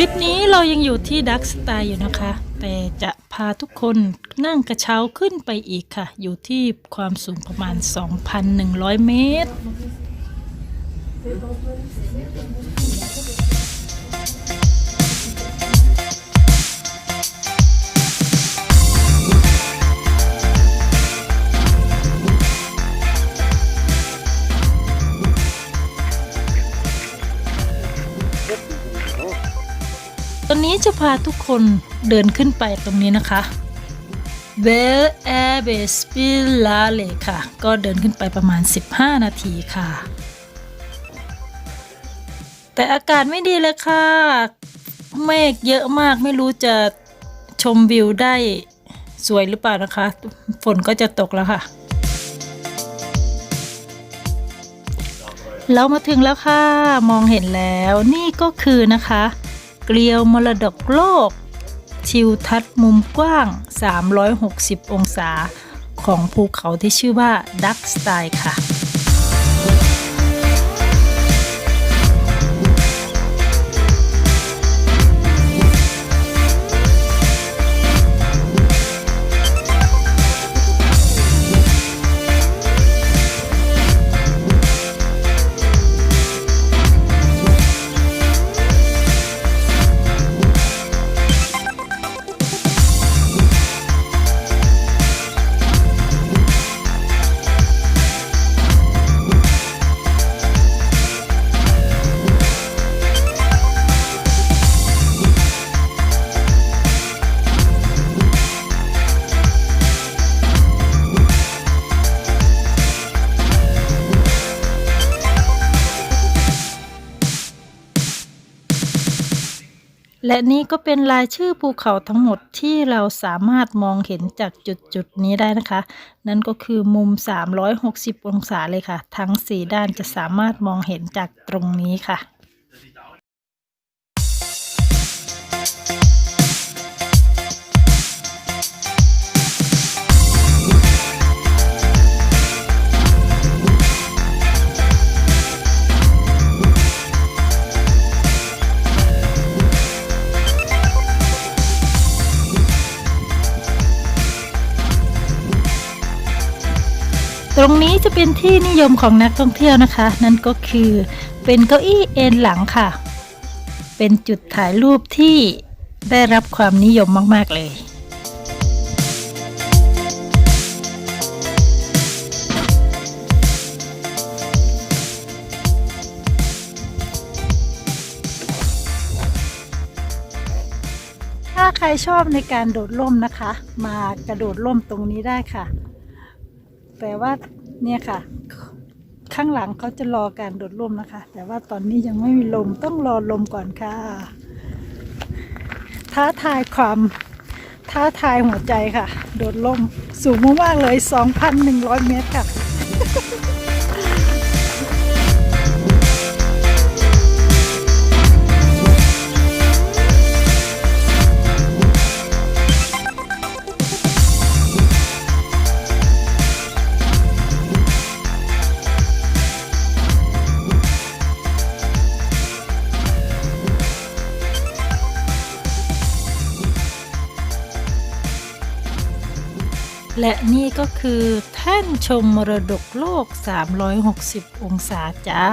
ลิปนี้เรายังอยู่ที่ดักสไตล์อยู่นะคะ แต่จะพาทุกคนนั่งกระเช้าขึ้นไปอีกค่ะ อยู่ที่ความสูงประมาณ 2,100 เมตร ตอนนี้จะพาทุกคนเดินขึ้นไปตรงนี้นะคะ w e l Air Base p i l a l e ค่ะ ก็เดินขึ้นไปประมาณ 15 นาทีค่ะ แต่อากาศไม่ดีเลยค่ะ เมฆเยอะมากไม่รู้จะชมวิวได้สวยหรือเปล่านะคะ ฝนก็จะตกแล้วค่ะ เรามาถึงแล้วค่ะ มองเห็นแล้วนี่ก็คือนะคะ เกลียวมรดกโลก ทิวทัศน์มุมกว้าง 360 องศา ของภูเขาที่ชื่อว่าดักสไตล์ค่ะ และนี่ก็เป็นรายชื่อภูเขาทั้งหมดที่เราสามารถมองเห็นจากจุดจุดๆนี้ได้นะคะ นั่นก็คือมุม 360 องศาเลยค่ะ ทั้ง 4 ด้านจะสามารถมองเห็นจากตรงนี้ค่ะ ตรงนี้จะเป็นที่นิยมของนักท่องเที่ยวนะคะ นั่นก็คือเป็นเก้าอี้เอนหลังค่ะ เป็นจุดถ่ายรูปที่ได้รับความนิยมมาก ๆ เลย ถ้าใครชอบในการโดดร่มนะคะ มากระโดดร่มตรงนี้ได้ค่ะ แต่ว่าเนี่ยค่ะ ข้างหลังเขาจะรอการโดดร่มนะคะ แต่ว่าตอนนี้ยังไม่มีลมต้องรอลมก่อนค่ะ ท้าทายความท้าทายหัวใจค่ะ โดดร่มสูงมากๆเลย 2,100 เมตรค่ะ และนี่ก็คือแท่นชมมรดกโลก 360 องศาจ้า